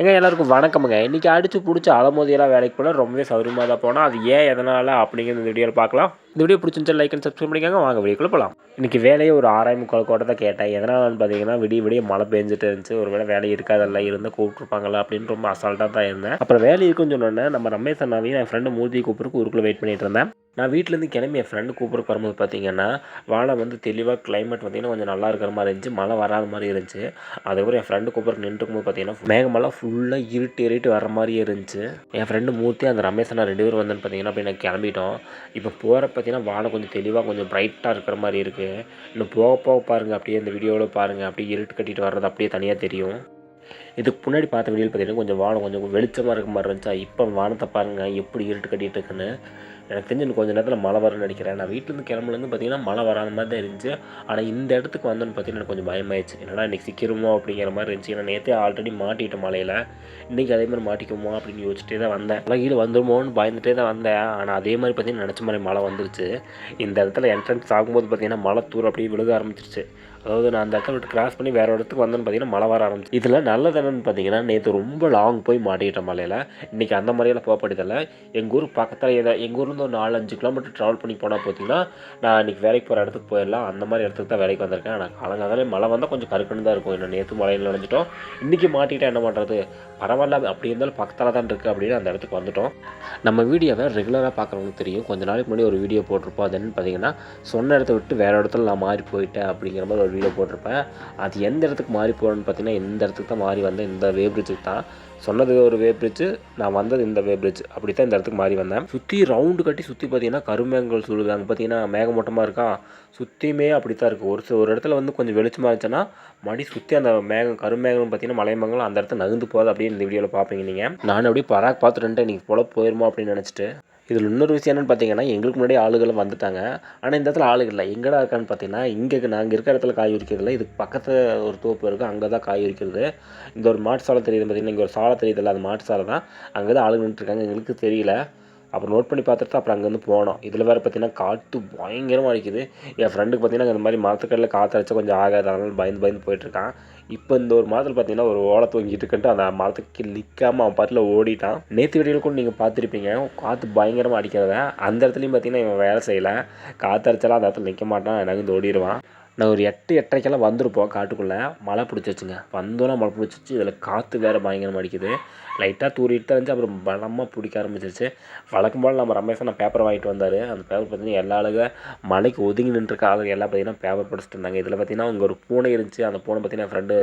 ஏங்க எல்லாருக்கும் வணக்கமுங்க. இன்றைக்கி அடித்து பிடிச்சி அலமோதியெல்லாம் வேலைக்கு போனால் ரொம்பவே சௌரியமாக தான் போனால் அது ஏன் எதனால் அப்படிங்கிற இந்த வீடியோவில் பார்க்கலாம். இந்த வீடியோ பிடிச்சிருந்தா லைக் அண்ட் சப்ஸ்கிரைப் பண்ணிக்காங்க. வாங்க வீடியோக்குள்ளே போகலாம் இன்றைக்கி வேலையை ஒரு ஆறாயிரம் முக்கால் கோட்டை தான் கேட்டேன். எதனாலன்னு பார்த்தீங்கன்னா விடிய விடிய மழை பெஞ்சிட்டு இருந்துச்சு. ஒரு வேளை வேலை இருக்காதல்ல இருந்தால் கூப்பிட்ருப்பாங்களா அப்படின்னு ரொம்ப அசால்ட்டாக தான் இருந்தேன். அப்புறம் வேலை இருக்குன்னு சொன்னோன்னே நம்ம ரமேஷ் அண்ணாவையும் என் ஃப்ரெண்டு மூர்த்தி கூப்பிட்றதுக்கு ஊருக்குள்ளே வெயிட் பண்ணிட்டு இருந்தேன். நான் வீட்டிலேருந்து கிளம்பி என் ஃப்ரெண்டு கூப்பிட்டு வரும்போது பார்த்தீங்கன்னா வானம் வந்து தெளிவாக கிளைமேட் பார்த்தீங்கன்னா கொஞ்சம் நல்லா இருக்கிற மாதிரி இருந்துச்சு. மழை வராத மாதிரி இருந்துச்சு. அதுக்கப்புறம் என் ஃப்ரெண்டு கூப்பிட்டு நின்றுக்கும்போது பார்த்தீங்கன்னா மேகமெல்லாம் ஃபுல்லாக இருட்டு இருட்டு வர மாதிரியே இருந்துச்சு. என் ஃப்ரெண்டு மூர்த்தி அந்த ரமேஷ் அண்ணா ரெண்டு பேரும் வந்தேன்னு பார்த்தீங்கன்னா அப்படி நான் கிளம்பிட்டோம். இப்போ போகிறப்ப பார்த்தீங்கன்னா வானம் கொஞ்சம் தெளிவாக கொஞ்சம் ப்ரைட்டாக இருக்கிற மாதிரி இருக்குது இன்னும் போக போக பாருங்கள் அப்படியே இந்த வீடியோவில் பாருங்கள் அப்படியே இருட்டு கட்டிட்டு வர்றது அப்படியே தனியாக தெரியும். இதுக்கு முன்னாடி பார்த்த வீடியோவில் பார்த்தீங்கன்னா கொஞ்சம் வானம் கொஞ்சம் வெளிச்சமாக இருக்க மாதிரி இருந்துச்சா. இப்போ வானத்தை பாருங்கள் எப்படி இருட்டு கட்டிட்டு இருக்குன்னு. எனக்கு தெரிஞ்சு இன்னும் கொஞ்சம் நேரத்தில் மழை வரும்னு நினைக்கிறேன். நான் வீட்டிலேருந்து கிளம்புலேருந்து பார்த்தீங்கன்னா மழை வராத மாதிரி தான் இருந்துச்சு. ஆனால் இந்த இடத்துக்கு வந்தோன்னு பார்த்தீங்கன்னா எனக்கு கொஞ்சம் பயமாயிடுச்சு என்னடா இன்றைக்கி சிக்கிருமோ அப்படிங்கிற மாதிரி இருந்துச்சு. ஏன்னா நேற்றே ஆல்ரெடி மாட்டிட்டேன் மலையில் இன்றைக்கி அதே மாதிரி மாட்டிக்குமோ அப்படின்னு யோசிச்சுட்டே தான் வந்தேன். மழை கீழே வந்துருமோன்னு பயந்துட்டே தான் வந்தேன். ஆனால் அதே மாதிரி பார்த்தீங்கன்னா நினச்ச மாதிரி மழை வந்துருச்சு. இந்த இடத்துல என்ட்ரன்ஸ் ஆகும்போது பார்த்தீங்கன்னா மழை தூர் அப்படியே விழுக ஆரம்பிச்சிருச்சு. அதாவது நான் அந்த இடத்த விட்டு கிராஸ் பண்ணி வேறு இடத்துக்கு வந்தேன்னு பார்த்தீங்கன்னா மழை வர ஆரம்பிச்சு. இதில் நல்லது என்னன்னு பார்த்தீங்கன்னா நேற்று ரொம்ப லாங் போய் மாட்டிக்கிட்டேன் மலையில். இன்றைக்கி அந்த மாதிரியெல்லாம் போகப்படுதில்ல எங்கள் ஊர் பக்கத்தில் ஏதோ எங்கள் ஊர்லேருந்து ஒரு நாலு அஞ்சு கிலோமீட்டர் ட்ராவல் பண்ணி போனால் பார்த்தீங்கன்னா நான் இன்றைக்கி வேலைக்கு போகிற இடத்துக்கு போயிடலாம். அந்த மாதிரி இடத்துக்கு தான் வேலைக்கு வந்திருக்கேன். ஆனால் காலங்காதாலே மழை வந்தால் கொஞ்சம் கருக்குன்னு தான் இருக்கும். இன்னும் நேற்று மழையில் நினைஞ்சிட்டோம். இன்றைக்கி மாட்டிக்கிட்டா என்ன பண்ணுறது பரவாயில்ல அப்படி இருந்தாலும் பக்கத்தில் தான் இருக்குது அப்படின்னு அந்த இடத்துக்கு வந்துட்டோம். நம்ம வீடியோவை ரெகுலராக பார்க்குறவங்களுக்கு தெரியும். கொஞ்ச நாளைக்கு முன்னாடி ஒரு வீடியோ போட்டிருப்போம். அது என்னன்னு பார்த்தீங்கன்னா சொன்ன இடத்த விட்டு வேறு இடத்துல நான் மாறி போயிட்டேன் அப்படிங்கிற மாதிரி ஒரு வீடியோ போட்டிருப்பேன். அது எந்த இடத்துக்கு மாறி போகிறேன்னு பார்த்தீங்கன்னா இந்த இடத்துக்கு தான் மாறி வந்தேன் இந்த வே பிரிட்ஜுக்கு தான். சொன்னது ஒரு வே பிரிட்ஜு நான் வந்தது இந்த வே பிரிட்ஜ் அப்படி தான் இந்த இடத்துக்கு மாறி வந்தேன். சுற்றி ரவுண்டு கட்டி சுற்றி பார்த்தீங்கன்னா கருமேகங்கள் சுடுது அங்கே பார்த்தீங்கன்னா மேகமூட்டமாக இருக்கா? சுற்றியுமே அப்படி தான் இருக்குது ஒரு சில ஒரு இடத்துல வந்து கொஞ்சம் வெளிச்சமாக இருந்துச்சுன்னா மடி சுற்றி அந்த மேகம் கருமேகம் பார்த்தீங்கன்னா மலைமங்கலம் அந்த இடத்துல நகர்ந்து போகாது அப்படின்னு இந்த வீடியோவில் பார்ப்பீங்க நீங்கள் நான் அப்படியே பராக் பார்த்துட்டு இன்றைக்கி போல போயிருமா அப்படின்னு நினச்சிட்டு. இதில் இன்னொரு விஷயம் என்னென்னு பார்த்தீங்கன்னா எங்களுக்கு முன்னாடி ஆளுகளும் வந்துட்டாங்க. ஆனால் இந்த இடத்துல ஆளுகள் இல்லை. எங்கடா இருக்கான்னு பார்த்தீங்கன்னா இங்கே நாங்கள் இருக்கிற இடத்துல காய் உரிக்கிறதுல இதுக்கு பக்கத்தில் ஒரு தோப்பு இருக்குது அங்கே தான் காய் உரிக்கிறது. இந்த ஒரு மாட்டு சாலை தெரியுது பார்த்தீங்கன்னா இங்கே ஒரு சாலை தெரியுதுல்ல அந்த மாட்டு சாலை தான். அங்கே தான் ஆளுங்க நின்றுருக்காங்க எங்களுக்கு தெரியல. அப்புறம் நோட் பண்ணி பார்த்துட்டு அப்புறம் அங்கேருந்து போனோம். இதில் வேறு பார்த்தீங்கன்னா காற்று பயங்கரமாக அடிக்குது. என் ஃப்ரெண்டுக்கு பார்த்தீங்கன்னா இந்த மாதிரி மரத்துக்கடையில் காற்று அடிச்சா கொஞ்சம் ஆகாது. அதனால பயந்து பயந்து போயிட்டுருக்கான் இப்போ இந்த ஒரு மரத்தில் பார்த்தீங்கன்னா ஒரு ஓலை தூங்கிட்டு இருக்குன்ட்டு அந்த மரத்துக்கு நிற்காமல் அவன் பாட்டில் ஓடிட்டான். நேற்று வீடியோவில் கூட நீங்கள் பார்த்துருப்பீங்க. காற்று பயங்கரமாக அடிக்கிறத. அந்த இடத்துலையும் பார்த்தீங்கன்னா இவன் வேலை செய்யலை. காற்று அடிச்சாலும் அந்த இடத்துல நிற்க மாட்டான். எனக்கு ஓடிடுவான் நான் ஒரு எட்டு எட்டரைக்கெல்லாம் வந்திருப்போம் காட்டுக்குள்ளே. மழை பிடிச்சிச்சுங்க வந்தோன்னா மழை பிடிச்சிச்சு இதில் காற்று வேறு பயங்கரமாக அடிக்குது. லைட்டாக தூரிட்டு தான் இருந்துச்சு. அப்புறம் பலமாக பிடிக்க ஆரம்பிச்சிருச்சு. வழக்கம் போல் நம்ம ரமேஷன் நான் பேப்பர் வாங்கிட்டு வந்தார். அந்த பேப்பர் பார்த்தீங்கன்னா எல்லா ஆளுங்க மலைக்கு ஒதுங்கி நின்றுருக்க ஆளுங்க எல்லாம் பார்த்தீங்கன்னா பேப்பர் படிச்சுட்டு இருந்தாங்க. இதில் பார்த்தீங்கன்னா அங்கே ஒரு பூனை இருந்துச்சு. அந்த பூனை பார்த்தீங்கன்னா ஃப்ரெண்டு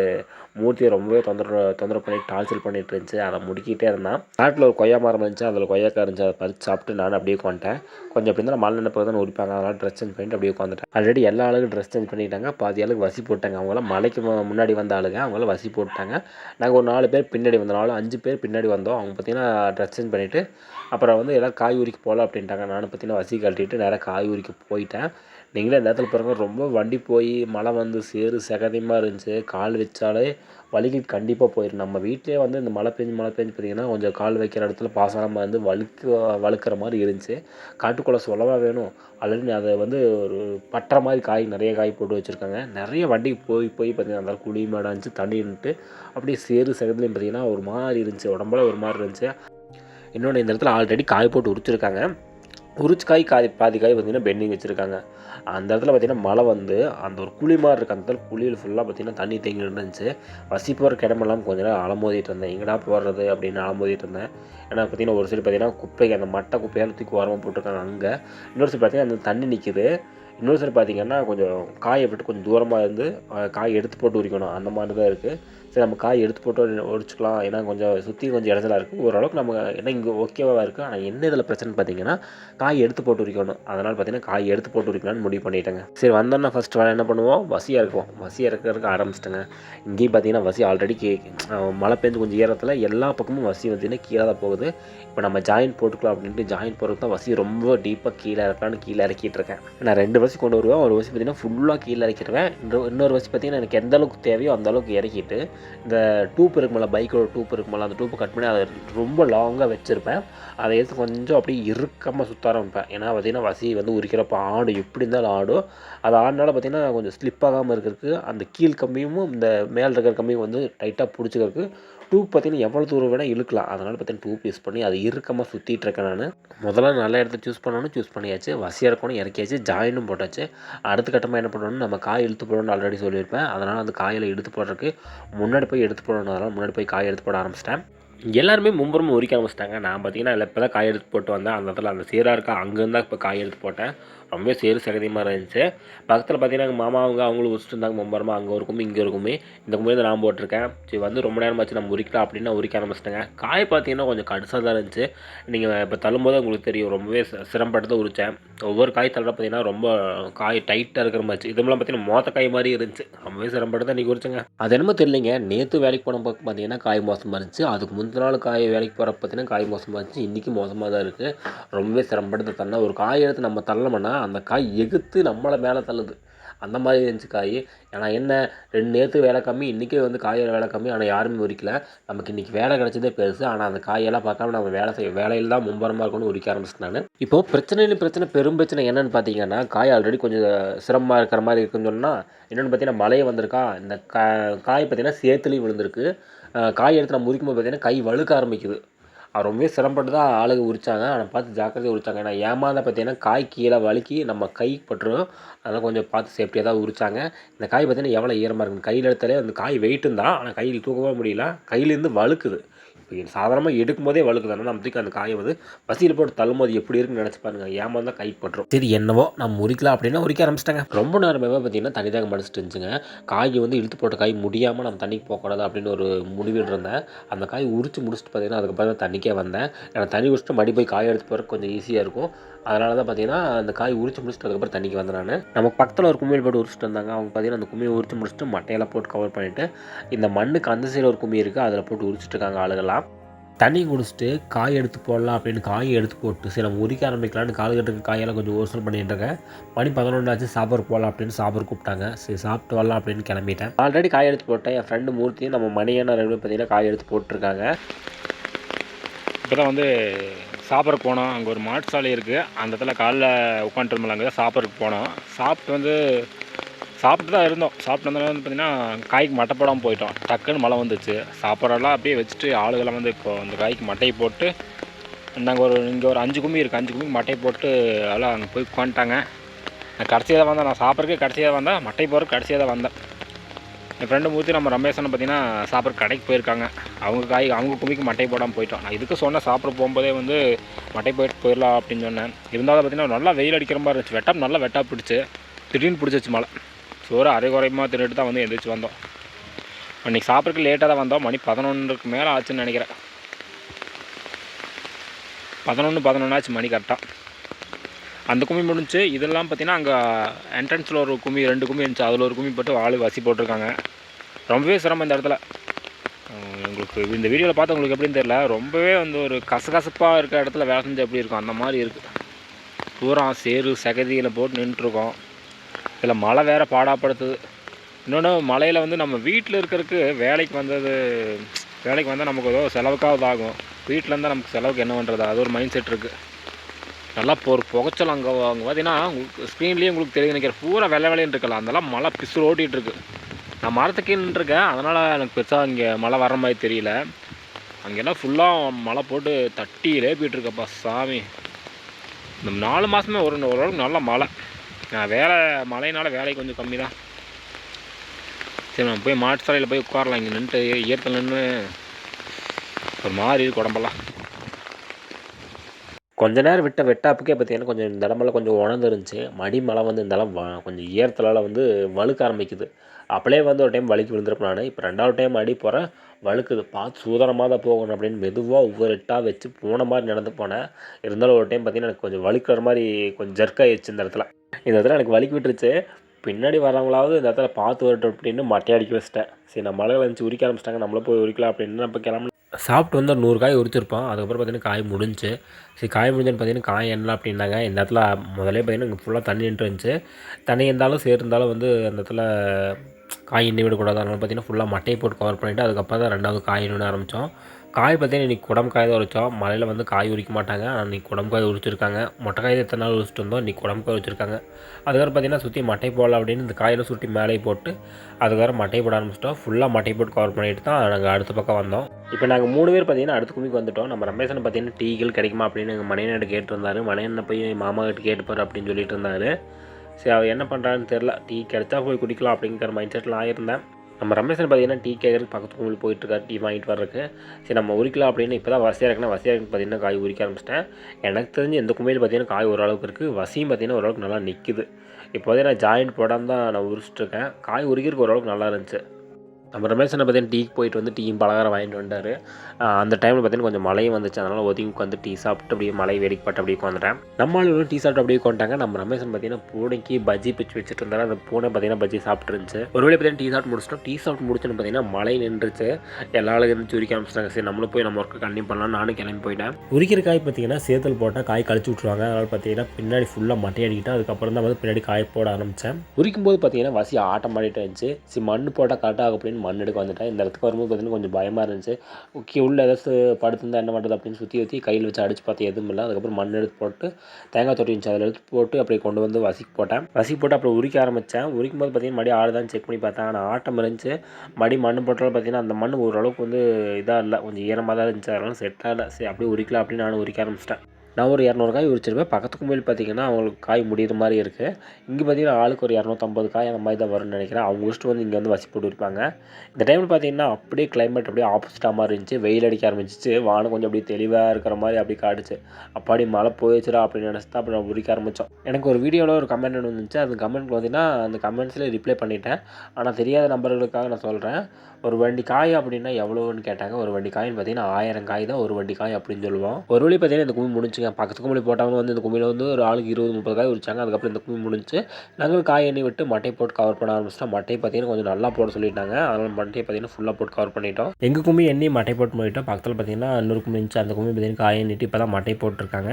மூர்த்தியை ரொம்பவே தொந்தரவு தொந்தரவு பண்ணி டார்ச்சர் பண்ணிட்டு இருந்துச்சு. அதை முடிக்கிட்டே இருந்தான். காட்டில் ஒரு கொய்யா மரம் இருந்துச்சு. அதில் கொய்யாக்காய் இருந்துச்சு. அதை பறித்து சாப்பிட்டு நான் அப்படியே உட்காந்துட்டேன். கொஞ்சம் அப்படி இருந்தால் மழை நினைப்பது தான் உரிப்பாங்க. அதனால் ட்ரெஸ் சேஞ்ச் பண்ணிட்டு அப்படியே உட்காந்துட்டேன். ஆல்ரெடி எல்லா ஆளுக்கும் ட்ரெஸ் சேஞ்ச் பண்ணி பண்ணிட்டாங்க. பாதி ஆளுக்கு வசி போட்டாங்க. அவங்களாம் மலைக்கு முன்னாடி வந்த ஆளுங்க. அவங்களாம் வசி போட்டாங்க. நாங்கள் ஒரு நாலு பேர் பின்னாடி வந்த நாலு அஞ்சு பேர் பின்னாடி வந்தோம். அவங்க பார்த்தீங்கன்னா ட்ரெஸ் சேஞ்ச் பண்ணிவிட்டு அப்புறம் வந்து எல்லாம் காய் உரிக்க போகலாம் அப்படின்ட்டாங்க. நானும் பார்த்தீங்கன்னா வசி கழட்டிட்டு நேராக காய் உரிக்க போயிட்டேன். நீங்களே இந்த இடத்துல போகிறவங்க ரொம்ப வண்டி போய் மழை வந்து சேறு சகதியமாக இருந்துச்சு. கால் வச்சாலே வழுக்கி கண்டிப்பாக போயிடும் நம்ம வீட்டிலே வந்து இந்த மழை பெஞ்சு மழை பெஞ்சு பார்த்தீங்கன்னா கொஞ்சம் கால் வைக்கிற இடத்துல பாசனமாக வந்து வழுக்கு வழுக்கிற மாதிரி இருந்துச்சு. காட்டுக்குள்ளே சொல்லவா வேணும். ஆல்ரெடி அதை வந்து ஒரு பற்ற மாதிரி காய் நிறைய காய் போட்டு வச்சுருக்காங்க. நிறைய வண்டி போய் போய் பார்த்திங்கன்னா அந்த குழி மேடம் இருந்துச்சு தண்ணி இருந்துட்டு அப்படியே சேறு சகத்துலையும் பார்த்தீங்கன்னா ஒரு மாதிரி இருந்துச்சு. உடம்புல ஒரு மாதிரி இருந்துச்சு. இன்னொன்று இந்த இடத்துல ஆல்ரெடி காய் போட்டு உரிச்சிருக்காங்க. உரிச்சு காய் காய் பாதி காய் பார்த்தீங்கன்னா பெண்டிங் வச்சுருக்காங்க. அந்த இடத்துல பார்த்திங்கன்னா மழை வந்து அந்த ஒரு குழி மாதிரி இருக்கு. அந்த இடத்துல குழியில் ஃபுல்லாக பார்த்திங்கன்னா தண்ணி தேங்கி இருந்துச்சு. வசி போகிற கிடமெல்லாம் கொஞ்ச நேரம் அலமோதிட்டு இருந்தேன். எங்கடா போடுறது அப்படின்னு அலமோதிட்டு இருந்தேன். ஏன்னா பார்த்தீங்கன்னா ஒரு சைடு பார்த்திங்கன்னா குப்பை அந்த மட்டை குப்பையால் தூக்கி ஓரமாக போட்டிருக்காங்க அங்கே. இன்னொரு சைடு பார்த்தீங்கன்னா அந்த தண்ணி நிற்குது இன்னொரு சைடு பார்த்திங்கன்னா கொஞ்சம் காயை விட்டு கொஞ்சம் தூரமாக இருந்து காய் எடுத்து போட்டு உரிக்கணும். அந்த மாதிரி தான் இருக்குது சரி நம்ம காய் எடுத்து போட்டு உரிச்சுக்கலாம் ஏன்னா கொஞ்சம் சுற்றி கொஞ்சம் இடத்துல இருக்குது ஓரளவுக்கு நம்ம என்ன இங்கே ஓகேவாக இருக்குது ஆனால் என்ன இதில் பிரச்சனை பார்த்தீங்கன்னா காய் எடுத்து போட்டு உரிக்கணும். அதனால் பார்த்தீங்கன்னா காய் எடுத்து போட்டு உரிக்கலாம்னு முடிவு பண்ணிட்டேங்க. சரி வந்தோன்னா ஃபஸ்ட் வேலை என்ன பண்ணுவோம்? வசியாக இருக்கும் வசியாக இருக்கிறதுக்கு ஆரம்பிச்சிட்டேங்க. இங்கேயும் பார்த்தீங்கன்னா வசி ஆல்ரெடி கே மழை பெஞ்சு கொஞ்சம் ஈரத்தில் எல்லா பக்கமும் வசி பார்த்தீங்கன்னா கீழே தான் போகுது. இப்போ நம்ம ஜாயின் போட்டுக்கலாம் அப்படின்ட்டு ஜாயின் போகிறதுக்கு தான் வசி ரொம்ப டீப்பாக கீழே இறக்கலான்னு கீழே இறக்கிட்டு இருக்கேன். நான் ரெண்டு வசி கொண்டு வருவேன். ஒரு வசி பார்த்தீங்கன்னா ஃபுல்லாக கீழே இறக்கிடுவேன். இன்னொரு வசி பார்த்தீங்கன்னா எனக்கு எந்த அளவுக்கு தேவையோ அந்த அளவுக்கு இறக்கிட்டு இந்த டூப் இருக்குமல்ல பைக்கோட டூப் இருக்குமல்ல அந்த டூப்பை கட் பண்ணி அதை ரொம்ப லாங்காக வச்சுருப்பேன். அதை எடுத்து கொஞ்சம் அப்படியே இறுக்கமாக சுற்ற ஆரம்பிப்பேன் ஏன்னா பார்த்தீங்கன்னா வசி வந்து உரிக்கிறப்ப ஆடும். எப்படி இருந்தாலும் ஆடும். அது ஆடினால பார்த்தீங்கன்னா கொஞ்சம் ஸ்லிப் ஆகாமல் இருக்கிறதுக்கு அந்த கீழ் கம்பியும் இந்த மேலே இருக்கிற கம்பியும் வந்து டைட்டாக பிடிச்சிக்கிறதுக்கு டூப் பார்த்தீங்கன்னா எவ்வளோ தூரம் வேணால் இழுக்கலாம். அதனால் பார்த்தீங்கன்னா டூப் யூஸ் பண்ணி அது இறுக்கமாக சுற்றிட்டு இருக்கேன் நான். முதல்ல நல்ல இடத்த சூஸ் பண்ணணும் சூஸ் பண்ணியாச்சு. வசியாக இருக்கணும் இறக்கியாச்சு. ஜாயினும் போட்டாச்சு. அடுத்த கட்டமாக என்ன பண்ணணும் நம்ம காய் இழுத்து போடணும்னு ஆல்ரெடி சொல்லியிருப்பேன். அதனால் அந்த காயில் எடுத்து போடுறதுக்கு முன்னாடி போய் எடுத்து போடணும் அதனால் முன்னாடி போய் காய் எடுத்து போட ஆரம்பிச்சிட்டேன். எல்லாருமே மும்புறமும் உரிக்க ஆரம்பிச்சிட்டாங்க. நான் பார்த்தீங்கன்னா இல்லை இப்போ தான் காய் எடுத்து போட்டு வந்தேன். அந்த இடத்துல அந்த சீராக இருக்கா அங்கேருந்து தான் இப்போ காய் எடுத்து போட்டேன். ரொம்பவே சேரு சகதியமாக இருந்துச்சு. பக்கத்தில் பார்த்தீங்கன்னா எங்கள் மாமா அவங்க அவங்களும் உரிச்சிட்டு இருந்தாங்க. மும்பரமாக அங்கே இருக்கும் இங்கே இருக்குமே இந்த கும்பி தான் நான் போட்டிருக்கேன். சரி வந்து ரொம்ப நேரம் ஆச்சு நம்ம உரிக்கலாம் அப்படின்னு நான் உரிக்க ஆரம்பிச்சிட்டேங்க. காய் பார்த்தீங்கன்னா கொஞ்சம் கடுசாக தான் இருந்துச்சு. நீங்கள் இப்போ தள்ளும்போது உங்களுக்கு தெரியும். ரொம்பவே சிரமப்பட்டு தான் உரித்தேன் ஒவ்வொரு காய் தள்ள பார்த்தீங்கன்னா ரொம்ப காய் டைட்டாக இருக்கிற மாதிரி இதெல்லாம் பார்த்தீங்கன்னா மோத்த காய் மாதிரி இருந்துச்சு. ரொம்பவே சிரமப்பட்டு தான் இன்றைக்கி உரிச்சேங்க. அது என்னமோ தெரியலைங்க. நேற்று வேலைக்கு போன பக்கம் பார்த்தீங்கன்னா காய் மோசமாக இருந்துச்சு. அதுக்கு முந்தின நாள் காய் வேலைக்கு போகிறப்ப பார்த்தீங்கன்னா காய் மோசமாக இருந்துச்சு. இன்றைக்கி மோசமாக தான் இருக்குது ரொம்பவே சிரமப்பட்டு தள்ள ஒரு காய் எடுத்து நம்ம தள்ளோம்னா அந்த காய் எகுத்து நம்மளை மேலே தள்ளுது. அந்த மாதிரி இருந்துச்சு காய். ஏன்னா என்ன ரெண்டு நேற்று வேலை கம்மி இன்றைக்கே வந்து காயோட வேலை கம்மி. ஆனால் யாருமே உரிக்கல. நமக்கு இன்றைக்கி வேலை கிடச்சதே பெருசு. ஆனால் அந்த காயெல்லாம் பார்க்காம நம்ம வேலை செய்ய வேலையில் தான் மும்பரமாக இருக்கணும்னு உரிக்க ஆரம்பிச்சிட்டேன் நான். இப்போது பிரச்சனையிலும் பிரச்சனை பெரும் பிரச்சனை என்னென்னு பார்த்தீங்கன்னா காய் ஆல்ரெடி கொஞ்சம் சிரமமாக இருக்கிற மாதிரி இருக்குன்னு சொன்னால் என்னென்னு பார்த்தீங்கன்னா மழையே வந்திருக்கா. இந்த கா காய் பார்த்தீங்கன்னா சேத்துலேயும் விழுந்திருக்கு. காய் எடுத்து நம்ம உரிக்கும்போது பார்த்தீங்கன்னா கை வழுக்க ஆரம்பிக்குது. அது ரொம்பவே சிரமப்பட்டு தான் ஆளுங்க உரிச்சாங்க. ஆனால் பார்த்து ஜாக்கிரதையாக உரிச்சாங்க. ஏன்னா ஏமாந்த பார்த்தீங்கன்னா காய் கீழே வழுக்கி நம்ம கை பட்டுரும். அதெல்லாம் கொஞ்சம் பார்த்து சேஃப்டியாக தான் உரிச்சாங்க. இந்த காய் பார்த்தீங்கன்னா எவ்வளோ ஈரமாக இருக்குது கையில் எடுத்தாலே அந்த காய் வெயிட்டும் தான். ஆனால் கையில் தூக்கவே முடியல. கையிலேருந்து வழுக்குது. இப்போ சாதாரணமாக எடுக்கும் போதே வழுக்குது. நம்ம தூக்கி அந்த காயை வந்து பசியில் போட்டு தள்ளும்போது எப்படி இருக்குன்னு நினச்சி பாருங்க. ஏமாந்தா கை பட்டுரும் சரி என்னவோ நம்ம உரிக்கலாம் அப்படின்னா உரிக்க ஆரம்பிச்சிட்டாங்க. ரொம்ப நேரமே பார்த்தீங்கன்னா தண்ணி தாங்க மடிச்சிட்டு இருந்துச்சுங்க. காய் வந்து இழுத்து போட்ட காய் முடியாமல் நம்ம தண்ணிக்கு போகக்கூடாது அப்படின்னு ஒரு முடிவில் இருந்தேன். அந்த காய் உரிச்சு முடிச்சுட்டு பார்த்தீங்கன்னா அதுக்கப்புறம் தண்ணிக்கே வந்தேன். ஏன்னா தண்ணி குடிச்சிட்டு மறுபடி போய் காய் எடுத்து போகிறதுக்கு கொஞ்சம் ஈஸியாக இருக்கும். அதனால தான் பார்த்தீங்கன்னா அந்த காய் உரிச்சு முடிச்சுட்டு அதுக்கப்புறம் தண்ணிக்கு வந்தேன் நான். நமக்கு பக்கத்தில் ஒரு கும்மியில் போட்டு உரிச்சிட்டு வந்தாங்க. அவங்க பார்த்தீங்கன்னா அந்த கும்மியை உரிச்சு முடிச்சுட்டு மட்டையெல்லாம் போட்டு கவர் பண்ணிவிட்டு இந்த மண்ணுக்கு அந்த சைடு ஒரு கும்மி இருக்குது அதில் போட்டு உரிச்சிட்டு இருக்காங்க ஆளுகள்லாம். தண்ணி குடிச்சிட்டு காய் எடுத்து போடலாம் அப்படின்னு காயை எடுத்து போட்டு சரி நம்ம உரிக்க ஆரம்பிக்கலாம்னு கால்கட்டுக்கு காயெல்லாம் கொஞ்சம் ஓசல் பண்ணிட்டு இருக்கேன் மணி பதினொன்றாச்சு சாப்பாடு போடலாம் அப்படின்னு சாப்பாடு கூப்பிட்டாங்க. சரி சாப்பிட்டு வரலாம் அப்படின்னு கிளம்பிட்டேன். ஆல்ரெடி காய் எடுத்து போட்டேன். என் ஃப்ரெண்டு மூர்த்தியும் நம்ம மணியான ரெண்டு பார்த்தீங்கன்னா காய் எடுத்து போட்டிருக்காங்க. இப்போ தான் வந்து சாப்பிட போனோம். அங்கே ஒரு மாட்டு சாலை இருக்குது அந்த இடத்துல காலைல உட்காந்துருந்தோம்ல அங்கே சாப்பிட்றதுக்கு போனோம். சாப்பிட்டு வந்து சாப்பிட்டு தான் இருந்தோம். சாப்பிட்டு வந்தோடனே வந்து பார்த்திங்கன்னா காய்க்கு மட்டை போடாமல் போயிட்டோம். டக்குன்னு மழை வந்துச்சு. சாப்பாடெல்லாம் அப்படியே வச்சுட்டு ஆளுகெல்லாம் வந்து இப்போ அந்த காய்க்கு மட்டையை போட்டு நாங்கள் ஒரு இங்கே ஒரு அஞ்சு கும்மி இருக்குது அஞ்சு கும்மி மட்டையை போட்டு அதெல்லாம் அங்கே போய் உட்காந்துட்டாங்க. நான் கடைசியாக தான் வந்தேன். நான் சாப்பிட்றதுக்கு கடைசியாக தான் வந்தேன். மட்டை போகிறதுக்கு கடைசியாக தான் வந்தேன். என் ஃப்ரெண்டு மூர்த்தி நம்ம ரமேஷன் பார்த்தீங்கன்னா சாப்பிட்ற கடைக்கு போயிருக்காங்க. அவங்க காய் அவங்க குமிக்கு மட்டை போடாமல் போயிட்டோம். நான் இதுக்கு சொன்னேன் சாப்பிட போகும்போதே வந்து மட்டை போயிட்டு போயிடலாம் அப்படின்னு சொன்னேன். இருந்தாலும் பார்த்தீங்கன்னா நல்லா வெயில் அடிக்கிற மாதிரி இருந்துச்சு. வெட்டம் நல்லா வெட்டா பிடிச்சி. திடீர்னு பிடிச்சிச்சு மழை. சோறு அரை குறையமாக தின்னுட்டு தான் வந்து எந்திரிச்சு வந்தோம். அன்றைக்கி சாப்பிட்றதுக்கு லேட்டாக தான் வந்தோம். மணி பதினொன்றுக்கு மேலே ஆச்சுன்னு நினைக்கிறேன். பதினொன்று பதினொன்று ஆச்சு மணி கரெக்டாக அந்த கும்மி முடிஞ்சு இதெல்லாம் பார்த்தீங்கன்னா அங்கே என்ட்ரன்ஸில் ஒரு கும்மி ரெண்டு கும்மி இருந்துச்சு. அதில் ஒரு கும்மி போட்டு ஆள் வசி போட்டிருக்காங்க. ரொம்பவே சிரமம் இந்த இடத்துல. எங்களுக்கு உங்களுக்கு இந்த வீடியோவில் பார்த்து உங்களுக்கு எப்படின்னு தெரியல. ரொம்பவே வந்து ஒரு கசகசப்பாக இருக்கிற இடத்துல வேலை செஞ்சு எப்படி இருக்கும்? அந்த மாதிரி இருக்குது பூரா சேரு சகதியில் போட்டு நின்றுருக்கோம் இதில் மழை வேறு பாடாப்படுத்துது. இன்னொன்று மழையில் வந்து நம்ம வீட்டில் இருக்கிறதுக்கு வேலைக்கு வந்தது வேலைக்கு வந்தால் நமக்கு ஏதோ செலவுக்காவது ஆகும் வீட்டில் இருந்தால் நமக்கு செலவுக்கு என்ன பண்ணுறது அது ஒரு மைண்ட் செட் இருக்குது நல்லா இப்போ ஒரு புகைச்சல் அங்கே அங்கே பார்த்தீங்கன்னா உங்களுக்கு ஸ்க்ரீன்லேயே உங்களுக்கு தெரியுது நினைக்கிற பூரா வெள்ளை வெள்ளைன்னு இருக்கலாம். அதெல்லாம் மழை பிசு ஓட்டிகிட்டு இருக்கு. நான் மரத்துக்கு நின்றுருக்கேன் அதனால் எனக்கு பெருசாக இங்கே மழை வர மாதிரி தெரியல. அங்கெல்லாம் ஃபுல்லாக மழை போட்டு தட்டி லேப்பிட்டு இருக்கப்பா சாமி. இந்த நாலு மாதமே ஒரு ஓரளவுக்கு நல்லா மழை. நான் வேலை மழையினால வேலை கொஞ்சம் கம்மி தான் சரி நம்ம போய் மாட்டு சாலையில் போய் உட்காரலாம். இங்கே நின்றுட்டு ஈரத்தில் நின்று ஒரு மாதிரி இருக்கு உடம்பெல்லாம். கொஞ்ச நேரம் விட்ட வெட்டாப்புக்கே பார்த்தீங்கன்னா கொஞ்சம் இந்த இடமெல்லாம் கொஞ்சம் உணர்ந்து இருந்துச்சு மடி மழை வந்து இந்த இடம் கொஞ்சம் ஈரத்தலால் வந்து வழுக்க ஆரம்பிக்குது. அப்படியே வந்து ஒரு டைம் வலிக்கு விழுந்திருப்பேன் நான். இப்போ ரெண்டாவது டைம் அடி போகிறேன் வழுக்குது. பார்த்து சூதனமாக தான் போகணும் அப்படின்னு மெதுவாக ஒவ்வொரு எட்டாக வச்சு போன மாதிரி நடந்து போனேன். இருந்தாலும் ஒரு டைம் பார்த்தீங்கன்னா எனக்கு கொஞ்சம் வழுக்கிற மாதிரி கொஞ்சம் ஜர்க் இந்த இடத்துல. இந்த இடத்துல எனக்கு வலிக்கு விட்டுருச்சு. பின்னாடி வரவங்களாவது இந்த இடத்துல பார்த்து வரட்டும் அப்படின்னு மட்டையை அடிக்க வச்சிட்டேன். சரி நம்ம மழை வந்துச்சு உரிக்க ஆரம்பிச்சிட்டாங்க நம்மள போய் உரிக்கலாம் அப்படின்னு நம்ம கிளம்பி சாப்பிட்டு வந்து நூறு காய் உரிச்சிருப்போம். அதுக்கப்புறம் பார்த்தீங்கன்னா காய் முடிஞ்சு. சரி காய் முடிஞ்சுன்னு பார்த்தீங்கன்னா காய் என்ன அப்படின்னாங்க. இந்த இடத்துல முதலே பார்த்தீங்கன்னா இங்கே ஃபுல்லாக தண்ணி நின்று இருந்துச்சு தண்ணி இருந்தாலும் சேர்ந்தாலும் இருந்தாலும் வந்து அந்த இடத்துல காய் எண்ணி விடக்கூடாது. அதனால் பார்த்தீங்கன்னா ஃபுல்லாக மட்டையை போட்டு கவர் பண்ணிவிட்டு அதுக்கப்புறம் தான் ரெண்டாவது காய் எண்ண ஆரம்பித்தோம் காய் பார்த்தீங்கன்னா இன்றைக்கி குடம் காய் தான் உரிச்சோம். மழையில் வந்து காய் உரிக்க மாட்டாங்க. ஆனால் இன்றைக்கி குடம் காய் உரிச்சிருக்காங்க. மொட்டை காய் எத்தனை நாள் உரிச்சிட்டு வந்தோம். இன்றைக்கி குடம் காய் வச்சுருக்காங்க அதுக்கப்புறம் பார்த்தீங்கன்னா சுற்றி மட்டை போடலாம் அப்படின்னு இந்த காயில் சுற்றி மேலே போட்டு அதுக்கப்புறம் மட்டை போட ஆரம்பிச்சிட்டோம். ஃபுல்லாக மட்டை போட்டு கவர் பண்ணிட்டு தான் நாங்கள் அடுத்த பக்கம் வந்தோம். இப்போ நாங்கள் மூணு பேர் பார்த்தீங்கன்னா அடுத்த குமிக்கு வந்துட்டோம். நம்ம ரமேஷன் பார்த்தீங்கன்னா டீகள் கிடைக்குமா அப்படின்னு எங்கள் மணியன்கிட்ட கேட்டிருந்தாரு மணியனை போய் மாமா கிட்ட கேட்டுப்பார் அப்படின்னு சொல்லிட்டு இருந்தார். சரி அவர் என்ன பண்ணுறான்னு தெரில டீ கிடைச்சா போய் குடிக்கலாம் அப்படிங்கிற மைண்ட் செட்டில் ஆகியிருந்தேன் நம்ம ரமேஷன் பார்த்தீங்கன்னா டீ கேட்கறதுக்கு பக்கத்து குமிழ் போயிட்டுருக்காரு டீ வாங்கிட்டு வர்றதுக்கு. சரி நம்ம உரிக்கலாம் அப்படின்னு இப்போ தான் வசதியாக இருக்குன்னா வசதியாக இருக்குன்னு பார்த்தீங்கன்னா காய் உரிக்க ஆரம்பிச்சிட்டேன். எனக்கு தெரிஞ்சு எந்த குமிழ் பார்த்தீங்கன்னா காய் ஓரளவுக்கு இருக்குது வசியும் பார்த்தீங்கன்னா ஓரளவுக்கு நல்லா நிற்குது இப்போ வந்து நான் ஜாயிண்ட் போடாமல் தான் நான் உரிச்சிட்ருக்கேன் காய் உரிக்கிறதுக்கு ஓரளவுக்கு நல்லா இருந்துச்சு. நம்ம ரமேஷனை பார்த்தீங்கன்னா டீக்கு போயிட்டு வந்து டீயும் பலகாரம் வாங்கிட்டு வந்துட்டார் அந்த டைமில் பார்த்தீங்கன்னா கொஞ்சம் மழையும் வந்துச்சு. அதனால் ஒதுங்கி உட்காந்து டீ சாப்பிட்டு அப்படியே மழை வேடிக்கை பட்டு அப்படியே உட்காந்துட்டேன் நம்ம ஆளுங்களும் டீ சாப்பிட்டு அப்படியே கொண்டாங்க நம்ம ரமேஷன் பார்த்தீங்கன்னா பூனைக்கு பஜ்ஜி பிச்சு வச்சுட்டு இருந்தாலும் அந்த பூனை பார்த்தீங்கன்னா பஜ்ஜி சாப்பிட்டு இருந்துச்சு. ஒரு வேளை பார்த்தீங்கன்னா டீ சாப்பிட்டு முடிச்சிட்டோம். டீ சாப்பிட்டு முடிச்சுன்னு பார்த்தீங்கன்னா மழை நின்றுச்சு. எல்லா ஆளுங்க இருந்து உரிக்க ஆரம்பிச்சிட்டாங்க. சரி நம்மளும் போய் நம்ம ஒர்க்கு கண்டிப்பாக பண்ணலாம் நானும் கிளம்பி போயிட்டேன். உரிக்கிற காய் பார்த்தீங்கன்னா சேத்தல் போட்டால் காய் கழிச்சு விட்ருவாங்க அதனால் பார்த்தீங்கன்னா பின்னாடி ஃபுல்லாக மட்டை அடிக்கிட்டு அதுக்கப்புறம் தான் வந்து பின்னாடி காய் போட ஆரம்பித்தேன் உரிக்கும் போது பார்த்தீங்கன்னா வசி ஆட்டம் ஆடிட்டு இருந்துச்சு. சரி மண் போட்டால் கரெக்டாக அப்படின்னு மண் எடுக்க வந்துட்டேன். இந்த இடத்துக்கு வரும்போது பார்த்தீங்கன்னா கொஞ்சம் பயமாக இருந்துச்சு. ஓகே உள்ளே ஏதாச்சும் படுத்திருந்தா என்ன பண்ணுறது அப்படின்னு சுற்றி ஊற்றி கையில் வச்சு அடிச்சு பார்த்து எதுவும் இல்லை. அதுக்கப்புறம் மண் எடுத்து போட்டு தேங்காய் தொட்டி இருந்துச்சு. அதில் எடுத்து போட்டு அப்படியே கொண்டு வந்து வசிக்கு போட்டேன். வசிக்கு போட்டு அப்புறம் உரிக்க ஆரம்பித்தேன் உரிக்கும் போது பார்த்தீங்கன்னா மடி ஆடுதான் செக் பண்ணி பார்த்தேன். ஆனால் ஆட்டம் இருந்துச்சு. மடி மண் போட்டாலும் பார்த்தீங்கன்னா அந்த மண் ஓரளவுக்கு வந்து இதாக இல்லை. கொஞ்சம் ஈரமாக தான் இருந்துச்சு. அதனால செட்டாக இல்லை. சரி அப்படியே உரிக்கலாம் அப்படின்னு நான் உரிக்க ஆரம்பிச்சிட்டேன். நான் ஒரு இரநூறு காய் உரிச்சிருப்பேன். பக்கத்து கும்பல் பார்த்தீங்கன்னா அவங்களுக்கு காய் முடிகிற மாதிரி இருக்குது இங்கே பார்த்தீங்கன்னா ஆளுக்கு ஒரு இரநூத்தம்பது காய் அந்த மாதிரி தான் வரும்னு நினைக்கிறேன். அவங்க இஷ்டம் வந்து இங்கே வந்து வசி போட்டு இருப்பாங்க. இந்த டைமில் பார்த்தீங்கன்னா அப்படியே கிளைமேட் அப்படியே ஆப்போசிட்டாக மாதிரி இருந்துச்சு. வெயில் அடிக்க ஆரம்பிச்சிச்சு. வானம் கொஞ்சம் அப்படியே தெளிவாக இருக்கிற மாதிரி அப்படி காட்டுச்சு. அப்பாடி மழை போயிடுச்சுடா அப்படின்னு நினச்சி தான் அப்படி நான் உரிக்க ஆரம்பித்தோம் எனக்கு ஒரு வீடியோவில் ஒரு கமெண்ட் ஒன்று வந்துச்சு. அந்த கமெண்ட் பார்த்தீங்கன்னா அந்த கமெண்ட்ஸில் ரிப்ளை பண்ணிட்டேன். ஆனால் தெரியாத நம்பர்களுக்காக நான் சொல்கிறேன் ஒரு வண்டி காய் அப்படின்னா எவ்வளோன்னு கேட்டாங்க. ஒரு வண்டி காயின்னு பார்த்தீங்கன்னா ஆயிரம் காய் தான் ஒரு வண்டி காய் அப்படின்னு சொல்லுவோம். ஒரு வழி பார்த்தீங்கன்னா இந்த கும்மி வச்சுக்கோங்க. பக்கத்து கும்பலி போட்டவங்க வந்து இந்த கும்மியில் வந்து ஒரு ஆளுக்கு இருபது முப்பது காய் உரிச்சாங்க. அதுக்கப்புறம் இந்த கும்மி முடிஞ்சு நாங்கள் காய் எண்ணி விட்டு மட்டை போட்டு கவர் பண்ண ஆரம்பிச்சிட்டோம். மட்டை பார்த்தீங்கன்னா கொஞ்சம் நல்லா போட சொல்லிட்டாங்க. அதனால் மட்டையை பார்த்தீங்கன்னா ஃபுல்லாக போட்டு கவர் பண்ணிட்டோம். எங்கள் கும்மி எண்ணி மட்டை போட்டு போயிட்டோம். பக்கத்தில் பார்த்தீங்கன்னா இன்னொரு கும்மி இருந்துச்சு. அந்த கும்மி பார்த்தீங்கன்னா காய் எண்ணிட்டு இப்போ தான் மட்டை போட்டிருக்காங்க.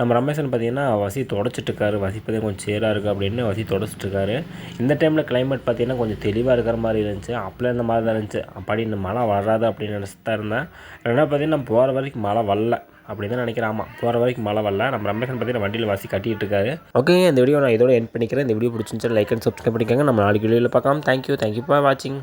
நம்ம ரமேஷன் பார்த்தீங்கன்னா வசி தொடச்சிட்டு இருக்காரு. வசி பார்த்தீங்கன்னா கொஞ்சம் சேராக இருக்குது அப்படின்னு வசி தொடச்சிட்டு இருக்காரு. இந்த டைமில் கிளைமேட் பார்த்தீங்கன்னா கொஞ்சம் தெளிவாக இருக்கிற மாதிரி இருந்துச்சு. அப்போலாம் இந்த மாதிரி தான் இருந்துச்சு. அப்படி இந்த மழை வராது அப்படின்னு நினச்சிட்டு தான் இருந்தேன். ரெண்டாவது பார்த்தீங்கன்னா போகிற வரைக்கும் மழை வரல. அப்படி தான் நினைக்கிறேன் ஆமாம் போகிற வரைக்கும் மழை வரல. நம்ம ரமேஷன் பார்த்தீங்கன்னா வண்டியில் வாசி கட்டிகிட்டு இருக்காரு. ஓகே இந்த வீடியோ நான் இதோட எண்ட் பண்ணிக்கிறேன். இந்த வீடியோ பிடிச்சிருந்துச்சு லைக் அண்ட் சப்ஸ்கிரைப் பண்ணிக்கோங்க. நம்ம நாளைக்கு வீடியோவில் பார்க்கலாம். தேங்க்யூ தேங்க்யூ ஃபார் வாட்சிங்